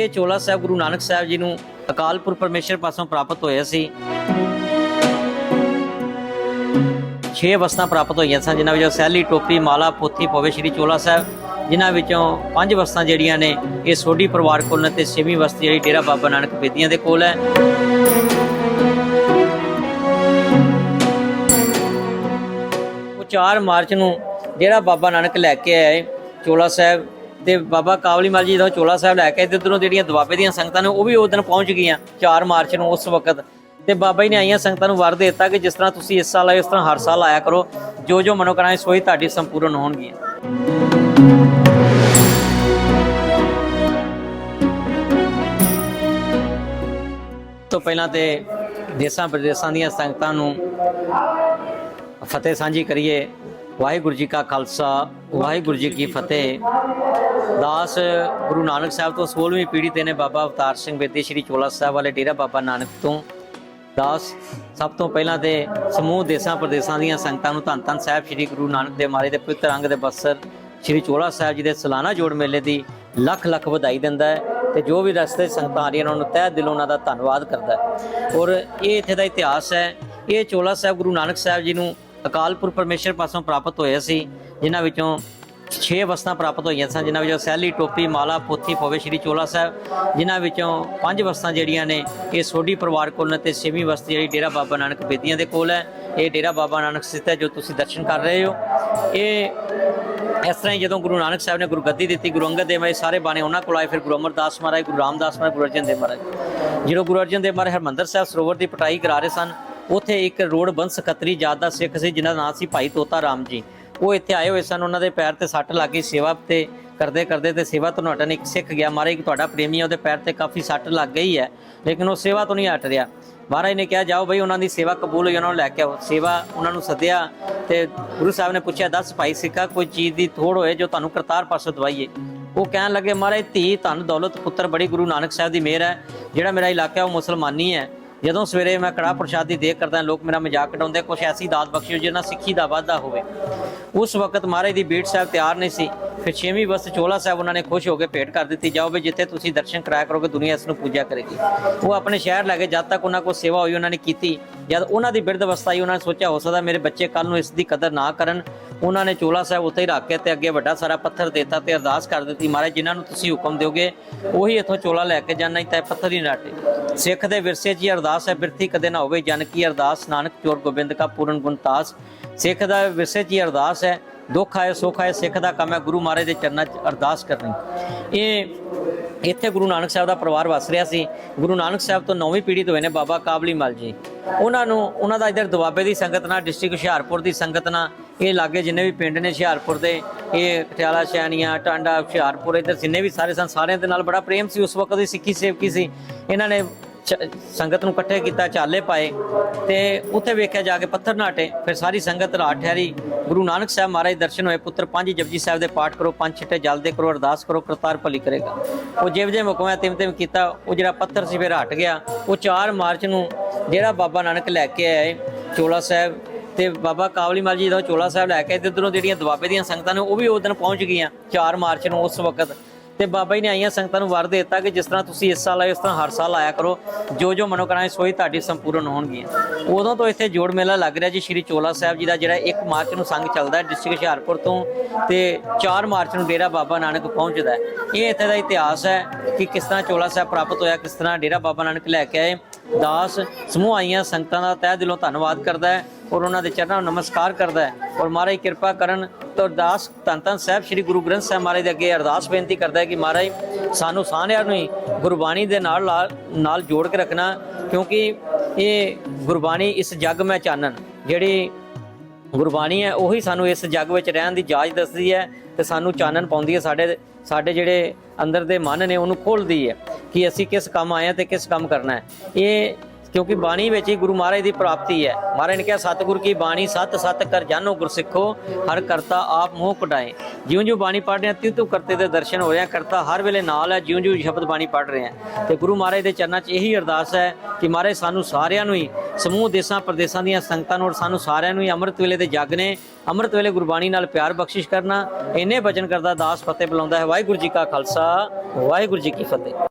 ਇਹ ਚੋਲਾ ਸਾਹਿਬ, ਗੁਰੂ ਨਾਨਕ ਸਾਹਿਬ ਜੀ ਨੂੰ ਅਕਾਲਪੁਰ ਪਰਮੇਸ਼ਰ ਪਾਸੋਂ ਪ੍ਰਾਪਤ ਹੋਇਆ ਸੀ। ਛੇ ਵਸਤਾਂ ਪ੍ਰਾਪਤ ਹੋਈਆਂ ਸਨ, ਜਿਨ੍ਹਾਂ ਵਿੱਚੋਂ ਸੈਲੀ ਟੋਪੀ ਮਾਲਾ, ਪੋਥੀ ਪਵੇ ਸ਼੍ਰੀ ਚੋਲਾ ਸਾਹਿਬ, ਜਿਨ੍ਹਾਂ ਵਿੱਚੋਂ ਪੰਜ ਵਸਤਾਂ ਜਿਹੜੀਆਂ ਨੇ, ਇਹ ਸੋਢੀ ਪਰਿਵਾਰ ਕੋਲ ਨੇ ਤੇ ਛੇਵੀਂ ਵਸਤ ਜਿਹੜੀ ਡੇਰਾ ਬਾਬਾ ਨਾਨਕ ਬੇਦੀਆਂ ਦੇ ਕੋਲ ਹੈ। ਉਹ 4 ਮਾਰਚ ਨੂੰ ਡੇਰਾ ਬਾਬਾ ਨਾਨਕ ਲੈ ਕੇ ਆਏ ਚੋਲਾ ਸਾਹਿਬ। ਤੇ ਬਾਬਾ ਕਾਬਲੀ ਮਾਲ ਜੀ ਜਦੋਂ ਚੋਲਾ ਸਾਹਿਬ ਲੈ ਕੇ ਆਏ ਜਿਹੜੀਆਂ ਦੁਆਬੇ ਦੀਆਂ ਸੰਗਤਾਂ ਨੇ ਉਹ ਵੀ ਉਸ ਦਿਨ ਪਹੁੰਚ ਗਈਆਂ 4 ਮਾਰਚ ਨੂੰ ਉਸ ਵਕਤ। ਤੇ ਬਾਬਾ ਜੀ ਨੇ ਆਈਆਂ ਸੰਗਤਾਂ ਨੂੰ ਵਰ ਦੇ ਦਿੱਤਾ ਕਿ ਜਿਸ ਤਰ੍ਹਾਂ ਤੁਸੀਂ ਇਸ ਸਾਲ ਆਏ, ਉਸ ਤਰ੍ਹਾਂ ਹਰ ਸਾਲ ਆਇਆ ਕਰੋ। ਜੋ ਜੋ ਮਨੋਕਾਮਨਾਵਾਂ ਸੋਈ ਤੁਹਾਡੀ ਸੰਪੂਰਨ ਹੋਣਗੀਆਂ। ਤੋਂ ਪਹਿਲਾਂ ਤੇ ਦੇਸਾਂ ਪ੍ਰਦੇਸਾਂ ਦੀਆਂ ਸੰਗਤਾਂ ਨੂੰ ਫਤਿਹ ਸਾਂਝੀ ਕਰੀਏ। ਵਾਹਿਗੁਰੂ ਜੀ ਕਾ ਖਾਲਸਾ, ਵਾਹਿਗੁਰੂ ਜੀ ਕੀ ਫਤਿਹ। ਦਾਸ ਗੁਰੂ ਨਾਨਕ ਸਾਹਿਬ ਤੋਂ 16ਵੀਂ ਪੀੜ੍ਹੀ ਤੇ ਨੇ ਬਾਬਾ ਅਵਤਾਰ ਸਿੰਘ ਬੇਦੀ ਸ਼੍ਰੀ ਚੋਲਾ ਸਾਹਿਬ ਵਾਲੇ ਡੇਰਾ ਬਾਬਾ ਨਾਨਕ ਤੋਂ। ਦਾਸ, ਸਭ ਤੋਂ ਪਹਿਲਾਂ ਤੇ ਸਮੂਹ ਦੇਸਾਂ ਪ੍ਰਦੇਸਾਂ ਦੀਆਂ ਸੰਗਤਾਂ ਨੂੰ ਧੰਨ ਧੰਨ ਸਾਹਿਬ ਸ਼੍ਰੀ ਗੁਰੂ ਨਾਨਕ ਦੇਵ ਮਹਾਰਾਜ ਦੇ ਪਵਿੱਤਰ ਅੰਗ ਦੇ ਬਸਰ ਸ਼੍ਰੀ ਚੋਲਾ ਸਾਹਿਬ ਜੀ ਦੇ ਸਾਲਾਨਾ ਜੋੜ ਮੇਲੇ ਦੀ ਲੱਖ ਲੱਖ ਵਧਾਈ ਦਿੰਦਾ ਹੈ ਤੇ ਜੋ ਵੀ ਰਸਤੇ ਸੰਗਤਾਂ ਆ ਰਹੀਆਂ ਨੇ ਉਹਨਾਂ ਨੂੰ ਤਹਿ ਦਿਲੋਂ ਉਹਨਾਂ ਦਾ ਧੰਨਵਾਦ ਕਰਦਾ ਹੈ। ਔਰ ਇਹ ਇੱਥੇ ਦਾ ਇਤਿਹਾਸ ਹੈ, ਇਹ ਚੋਲਾ ਸਾਹਿਬ ਗੁਰੂ ਨਾਨਕ ਸਾਹਿਬ ਜੀ ਨੂੰ ਅਕਾਲਪੁਰ ਪਰਮੇਸ਼ਰ ਪਾਸੋਂ ਪ੍ਰਾਪਤ ਹੋਇਆ ਸੀ, ਜਿਨ੍ਹਾਂ ਵਿੱਚੋਂ ਛੇ ਵਸਤਾਂ ਪ੍ਰਾਪਤ ਹੋਈਆਂ ਸਨ, ਜਿਨ੍ਹਾਂ ਵਿੱਚੋਂ ਸਹਿਲੀ ਟੋਪੀ, ਮਾਲਾ, ਪੋਥੀ ਪਵੇ ਸ਼੍ਰੀ ਚੋਲਾ ਸਾਹਿਬ, ਜਿਨ੍ਹਾਂ ਵਿੱਚੋਂ ਪੰਜ ਵਸਤਾਂ ਜਿਹੜੀਆਂ ਨੇ, ਇਹ ਸੋਢੀ ਪਰਿਵਾਰ ਕੋਲ ਨੇ ਤੇ ਛੇਵੀਂ ਵਸਤ ਜਿਹੜੀ ਡੇਰਾ ਬਾਬਾ ਨਾਨਕ ਬੇਦੀਆਂ ਦੇ ਕੋਲ ਹੈ, ਇਹ ਡੇਰਾ ਬਾਬਾ ਨਾਨਕ ਸਥਿਤ ਹੈ ਜੋ ਤੁਸੀਂ ਦਰਸ਼ਨ ਕਰ ਰਹੇ ਹੋ। ਇਹ ਇਸ ਤਰ੍ਹਾਂ ਹੀ ਜਦੋਂ ਗੁਰੂ ਨਾਨਕ ਸਾਹਿਬ ਨੇ ਗੁਰਗੱਦੀ ਦਿੱਤੀ, ਗੁਰੂ ਅੰਗਦ ਦੇਵ ਜੀ ਸਾਰੇ ਬਾਣੇ ਉਹਨਾਂ ਕੋਲ ਆਏ, ਫਿਰ ਗੁਰੂ ਅਮਰਦਾਸ ਮਹਾਰਾਜ, ਗੁਰੂ ਰਾਮਦਾਸ ਮਹਾਰਾਜ, ਗੁਰੂ ਅਰਜਨ ਦੇਵ ਮਹਾਰਾਜ। ਜਦੋਂ ਗੁਰੂ ਅਰਜਨ ਦੇਵ ਮਹਾਰਾਜ ਹਰਮੰਦਰ ਸਾਹਿਬ ਸਰੋਵਰ ਦੀ ਪਟਾਈ ਕਰਾ ਰਹੇ ਸਨ ਉੱਥੇ ਇੱਕ ਰੋਡ ਬੰਸ ਸਕੱਤਰੀ ਜਾਤ ਦਾ ਸਿੱਖ ਸੀ, ਜਿਨ੍ਹਾਂ ਦਾ ਨਾਮ ਸੀ ਭਾਈ ਤੋਤਾ ਰਾਮ ਜੀ। ਉਹ ਇੱਥੇ ਆਏ ਹੋਏ ਸਨ, ਉਹਨਾਂ ਦੇ ਪੈਰ ਤੇ ਸੱਟ ਲੱਗ ਗਈ, ਸੇਵਾ ਤੇ ਕਰਦੇ ਕਰਦੇ ਤੇ ਸੇਵਾ ਤੋਂ ਹਟਣ ਇੱਕ ਸਿੱਖ ਗਿਆ। ਮਹਾਰਾਜ ਕਿ ਤੁਹਾਡਾ ਪ੍ਰੇਮੀ ਹੈ ਉਹਦੇ ਪੈਰ ਤੇ ਕਾਫੀ ਸੱਟ ਲੱਗ ਗਈ ਹੈ, ਲੇਕਿਨ ਉਹ ਸੇਵਾ ਤੋਂ ਨਹੀਂ ਹਟ ਰਿਹਾ। ਮਹਾਰਾਜ ਨੇ ਕਿਹਾ, ਜਾਓ ਬਈ, ਉਹਨਾਂ ਦੀ ਸੇਵਾ ਕਬੂਲ ਹੋਈ, ਉਹਨਾਂ ਨੂੰ ਲੈ ਕੇ ਆਓ। ਸੇਵਾ ਉਹਨਾਂ ਨੂੰ ਸੱਦਿਆ ਤੇ ਗੁਰੂ ਸਾਹਿਬ ਨੇ ਪੁੱਛਿਆ, ਦੱਸ ਭਾਈ ਸਿੱਖਾ ਕੋਈ ਚੀਜ਼ ਦੀ ਥੋੜ ਹੋਏ ਜੋ ਤੁਹਾਨੂੰ ਕਰਤਾਰ ਪਾਸੋਂ ਦਵਾਈਏ? ਉਹ ਕਹਿਣ ਲੱਗੇ, ਮਹਾਰਾਜ, ਧੀ ਧਨ, ਦੌਲਤ, ਪੁੱਤਰ, ਬੜੀ ਗੁਰੂ ਨਾਨਕ ਸਾਹਿਬ ਦੀ ਮਿਹਰ ਹੈ। ਜਿਹੜਾ ਮੇਰਾ ਇਲਾਕਾ ਉਹ ਮੁਸਲਮਾਨੀ ਹੈ। ਜਦੋਂ ਸਵੇਰੇ ਮੈਂ ਕੜਾ ਪ੍ਰਸ਼ਾਦ ਦੀ ਦੇਖ ਕਰਦਾ, ਲੋਕ ਮੇਰਾ ਮਜ਼ਾਕ ਉਡਾਉਂਦੇ, ਕੁਛ ਐਸੀ ਦਾਤ ਬਖਸ਼ਿਓ ਜਿਹਨਾਂ ਸਿੱਖੀ ਦਾ ਵਾਧਾ ਹੋਵੇ। ਉਸ ਵਕਤ ਮਹਾਰਾਜ ਦੀ ਬੀੜ ਸਾਹਿਬ ਤਿਆਰ ਨਹੀਂ ਸੀ। ਫਿਰ ਛੇਵੀਂ ਵਸਤ ਚੋਲਾ ਸਾਹਿਬ ਉਹਨਾਂ ਨੇ ਖੁਸ਼ ਹੋ ਕੇ ਭੇਟ ਕਰ ਦਿੱਤੀ, ਜਾਓ ਵੀ ਜਿੱਥੇ ਤੁਸੀਂ ਦਰਸ਼ਨ ਕਰਾਇਆ ਕਰੋਗੇ, ਦੁਨੀਆ ਇਸ ਨੂੰ ਪੂਜਾ ਕਰੇਗੀ। ਉਹ ਆਪਣੇ ਸ਼ਹਿਰ ਲੈ ਗਏ। ਜਦ ਤੱਕ ਉਹਨਾਂ ਕੋਲ ਸੇਵਾ ਹੋਈ, ਉਹਨਾਂ ਨੇ ਕੀਤੀ। ਜਦ ਉਹਨਾਂ ਦੀ ਬਿਰਧ ਅਵਸਥਾ ਹੀ ਉਹਨਾਂ ਨੇ ਸੋਚਿਆ, ਹੋ ਸਕਦਾ ਮੇਰੇ ਬੱਚੇ ਕੱਲ ਨੂੰ ਇਸ ਦੀ ਕਦਰ ਨਾ ਕਰਨ। ਉਹਨਾਂ ਨੇ ਚੋਲਾ ਸਾਹਿਬ ਉੱਥੇ ਹੀ ਰੱਖ ਕੇ ਤੇ ਅੱਗੇ ਵੱਡਾ ਸਾਰਾ ਪੱਥਰ ਦੇਤਾ ਤੇ ਅਰਦਾਸ ਕਰ ਦਿੱਤੀ, ਮਹਾਰਾਜ ਜਿਨ੍ਹਾਂ ਨੂੰ ਤੁਸੀਂ ਹੁਕਮ ਦਿਓਗੇ, ਉਹੀ ਇੱਥੋਂ ਚੋਲਾ ਲੈ ਕੇ ਜਾਣਾ ਹੀ ਤਾਂ ਪੱਥਰ ਹੀ ਨਾਟੇ ਸਿੱਖ ਦੇ ਵਿਰਸੇ 'ਚ ਹੀ ਅਰਦਾਸ ਹੈ, ਬਿਰਥੀ ਕਦੇ ਨਾ ਹੋਵੇ ਜਨ ਕੀ ਅਰਦਾਸ ਨਾਨਕ ਚੋਰ ਗੋਬਿੰਦ ਕਾ ਪੂਰਨ ਗੁਣ ਸਿੱਖ ਦਾ ਵਿਰਸੇ 'ਚ ਹੀ ਅਰਦਾਸ ਹੈ, ਦੁੱਖ ਆਏ, ਸੁੱਖ ਆਏ, ਸਿੱਖ ਦਾ ਕੰਮ ਹੈ, ਗੁਰੂ ਮਹਾਰਾਜ ਦੇ ਚਰਨਾਂ 'ਚ ਅਰਦਾਸ ਕਰਨੀ। ਇਹ ਇੱਥੇ ਗੁਰੂ ਨਾਨਕ ਸਾਹਿਬ ਦਾ ਪਰਿਵਾਰ ਵਸ ਰਿਹਾ ਸੀ। ਗੁਰੂ ਨਾਨਕ ਸਾਹਿਬ ਤੋਂ ਨੌਵੀਂ ਪੀੜ੍ਹੀ ਤੋਂ ਹੋਏ ਨੇ ਬਾਬਾ ਕਾਬਲੀ ਮਲ ਜੀ। ਉਹਨਾਂ ਨੂੰ, ਉਹਨਾਂ ਦਾ ਇਧਰ ਦੁਆਬੇ ਦੀ ਸੰਗਤ ਨਾਲ, ਡਿਸਟ੍ਰਿਕਟ ਹੁਸ਼ਿਆਰਪੁਰ ਦੀ ਸੰਗਤ ਨਾਲ, ਇਹ ਲਾਗੇ ਜਿੰਨੇ ਵੀ ਪਿੰਡ ਨੇ ਹੁਸ਼ਿਆਰਪੁਰ ਦੇ, ਇਹ ਪਟਿਆਲਾ ਸ਼ੈਨੀਆਂ ਟਾਂਡਾ, ਹੁਸ਼ਿਆਰਪੁਰ, ਇਧਰ ਜਿੰਨੇ ਵੀ ਸਾਰੇ ਸਨ, ਸਾਰਿਆਂ ਦੇ ਨਾਲ ਬੜਾ ਪ੍ਰੇਮ ਸੀ, ਉਸ ਵਕਤ ਦੀ ਸਿੱਖੀ ਸੇਵਕੀ ਸੀ। ਇਹਨਾਂ ਨੇ ਚ- ਸੰਗਤ ਨੂੰ ਇਕੱਠੇ ਕੀਤਾ ਚਾਲੇ ਪਾਏ ਤੇ ਉੱਥੇ ਵੇਖਿਆ ਜਾ ਕੇ ਪੱਥਰ ਨਾਟੇ, ਫਿਰ ਸਾਰੀ ਸੰਗਤ ਰਾਤ ਠਹਿਰੀ। ਗੁਰੂ ਨਾਨਕ ਸਾਹਿਬ ਮਹਾਰਾਜ ਦਰਸ਼ਨ ਹੋਏ, ਪੁੱਤਰ ਪੰਜ ਜਪਜੀ ਸਾਹਿਬ ਦੇ ਪਾਠ ਕਰੋ, ਪੰਜ ਛਿੱਟੇ ਜਲ ਦੇ ਕਰੋ, ਅਰਦਾਸ ਕਰੋ, ਕਰਤਾਰ ਭਲੀ ਕਰੇਗਾ। ਉਹ ਜਿਵੇਂ ਜਿਵੇਂ ਹੁਕਮ ਤਿਮ ਤਿਮ ਕੀਤਾ, ਉਹ ਜਿਹੜਾ ਪੱਥਰ ਸੀ, ਫਿਰ ਹਟ ਗਿਆ। ਉਹ 4 ਮਾਰਚ ਨੂੰ ਜਿਹੜਾ ਬਾਬਾ ਨਾਨਕ ਲੈ ਕੇ ਆਏ ਚੋਲਾ ਸਾਹਿਬ ਤੇ ਬਾਬਾ ਕਾਬਲੀ ਮਲ ਜੀ ਜਦੋਂ ਚੋਲਾ ਸਾਹਿਬ ਲੈ ਕੇ ਆਏ ਜਿਹੜੀਆਂ ਦੁਆਬੇ ਦੀਆਂ ਸੰਗਤਾਂ ਨੇ ਉਹ ਵੀ ਉਸ ਦਿਨ ਪਹੁੰਚ ਗਈਆਂ 4 ਮਾਰਚ ਨੂੰ ਉਸ ਵਕਤ। ਤੇ ਬਾਬਾ ਜੀ ਨੇ ਆਈਆਂ ਸੰਗਤਾਂ ਨੂੰ ਵਰ ਦੇ ਦਿੱਤਾ ਕਿ ਜਿਸ ਤਰ੍ਹਾਂ ਤੁਸੀਂ ਇਸ ਸਾਲ ਆਏ, ਉਸ ਤਰ੍ਹਾਂ ਹਰ ਸਾਲ ਆਇਆ ਕਰੋ, ਜੋ ਜੋ ਮਨੋਕਾਮਨਾਵਾਂ ਸੋਈ ਤੁਹਾਡੀ ਸੰਪੂਰਨ ਹੋਣਗੀਆਂ। ਉਦੋਂ ਤੋਂ ਇੱਥੇ ਜੋੜ ਮੇਲਾ ਲੱਗ ਰਿਹਾ ਜੀ ਸ਼੍ਰੀ ਚੋਲਾ ਸਾਹਿਬ ਜੀ ਦਾ, ਜਿਹੜਾ 1 ਮਾਰਚ ਨੂੰ ਸੰਗ ਚੱਲਦਾ ਹੈ ਡਿਸਟ੍ਰਿਕਟ ਹੁਸ਼ਿਆਰਪੁਰ ਤੋਂ ਤੇ 4 ਮਾਰਚ ਨੂੰ ਡੇਰਾ ਬਾਬਾ ਨਾਨਕ ਪਹੁੰਚਦਾ ਹੈ। ਇਹ ਇੱਥੇ ਦਾ ਇਤਿਹਾਸ ਹੈ ਕਿ ਕਿਸ ਤਰ੍ਹਾਂ ਚੋਲਾ ਸਾਹਿਬ ਪ੍ਰਾਪਤ ਹੋਇਆ, ਕਿਸ ਤਰ੍ਹਾਂ ਡੇਰਾ ਬਾਬਾ ਨਾਨਕ ਲੈ ਕੇ ਆਏ। ਦਾਸ ਸਮੂਹ ਆਈਆਂ ਸੰਗਤਾਂ ਦਾ ਤਹਿ ਦਿਲੋਂ ਧੰਨਵਾਦ ਕਰਦਾ ਹੈ ਔਰ ਉਹਨਾਂ ਦੇ ਚਰਨਾਂ ਨੂੰ ਨਮਸਕਾਰ ਕਰਦਾ ਹੈ। ਔਰ ਮਹਾਰਾਜ ਕਿਰਪਾ ਕਰਨ ਤਾਂ ਅਰਦਾਸ ਧੰਨ ਧੰਨ ਸਾਹਿਬ ਸ੍ਰੀ ਗੁਰੂ ਗ੍ਰੰਥ ਸਾਹਿਬ ਮਹਾਰਾਜ ਦੇ ਅੱਗੇ ਅਰਦਾਸ ਬੇਨਤੀ ਕਰਦਾ ਹੈ ਕਿ ਮਹਾਰਾਜ ਸਾਨੂੰ ਸਾਰਿਆਂ ਨੂੰ ਹੀ ਗੁਰਬਾਣੀ ਦੇ ਨਾਲ ਨਾਲ- ਨਾਲ ਜੋੜ ਕੇ ਰੱਖਣਾ, ਕਿਉਂਕਿ ਇਹ ਗੁਰਬਾਣੀ ਇਸ ਜੱਗ ਮੈਂ ਚਾਨਣ, ਜਿਹੜੀ ਗੁਰਬਾਣੀ ਹੈ, ਉਹੀ ਸਾਨੂੰ ਇਸ ਜੱਗ ਵਿੱਚ ਰਹਿਣ ਦੀ ਜਾਚ ਦੱਸਦੀ ਹੈ ਤੇ ਸਾਨੂੰ ਚਾਨਣ ਪਾਉਂਦੀ ਹੈ, ਸਾਡੇ ਸਾਡੇ ਜਿਹੜੇ ਅੰਦਰ ਦੇ ਮਨ ਨੇ ਉਹਨੂੰ ਖੋਲਦੀ ਹੈ ਕਿ ਅਸੀਂ ਕਿਸ ਕੰਮ ਆਏ ਹਾਂ ਤੇ ਕਿਸ ਕੰਮ ਕਰਨਾ ਹੈ। ਇਹ ਕਿਉਂਕਿ ਬਾਣੀ ਵਿੱਚ ਹੀ ਗੁਰੂ ਮਹਾਰਾਜ ਦੀ ਪ੍ਰਾਪਤੀ ਹੈ। ਮਹਾਰਾਜ ਨੇ ਕਿਹਾ, ਸਤਿਗੁਰ ਕੀ ਬਾਣੀ ਸਤ ਸਤ ਕਰ ਜਾਨੋ ਗੁਰਸਿੱਖੋ, ਹਰ ਕਰਤਾ ਆਪ ਮੋਹ ਕਢਾਏ। ਜਿਉਂ ਜਿਉਂ ਬਾਣੀ ਪੜ੍ਹ ਰਹੇ ਹਾਂ ਤਿਉ ਤਿਉ ਕਰਤੇ ਦੇ ਦਰਸ਼ਨ ਹੋ ਰਹੇ ਆ ਕਰਤਾ ਹਰ ਵੇਲੇ ਨਾਲ ਹੈ ਜਿਉਂ ਜਿਉਂ ਸ਼ਬਦ ਬਾਣੀ ਪੜ੍ਹ ਰਹੇ ਆ ਤੇ ਗੁਰੂ ਮਹਾਰਾਜ ਦੇ ਚਰਨਾਂ 'ਚ ਇਹੀ ਅਰਦਾਸ ਹੈ ਕਿ ਮਹਾਰਾਜ ਸਾਨੂੰ ਸਾਰਿਆਂ ਨੂੰ ਹੀ, ਸਮੂਹ, ਦੇਸਾਂ, ਪ੍ਰਦੇਸਾਂ ਦੀਆਂ ਸੰਗਤਾਂ ਨੂੰ ਔਰ ਸਾਨੂੰ ਸਾਰਿਆਂ ਨੂੰ ਹੀ ਅੰਮ੍ਰਿਤ ਵੇਲੇ ਦੇ ਜਗ ਨੇ, ਅੰਮ੍ਰਿਤ ਵੇਲੇ ਗੁਰਬਾਣੀ ਨਾਲ ਪਿਆਰ ਬਖਸ਼ਿਸ਼ ਕਰਨਾ, ਇੰਨੇ ਬਚਨ ਕਰਦਾ ਦਾਸ ਫਤਿਹ ਬੁਲਾਉਂਦਾ ਹੈ। ਵਾਹਿਗੁਰੂ ਜੀ ਕਾ ਖਾਲਸਾ, ਵਾਹਿਗੁਰੂ ਜੀ ਕੀ ਫਤਿਹ।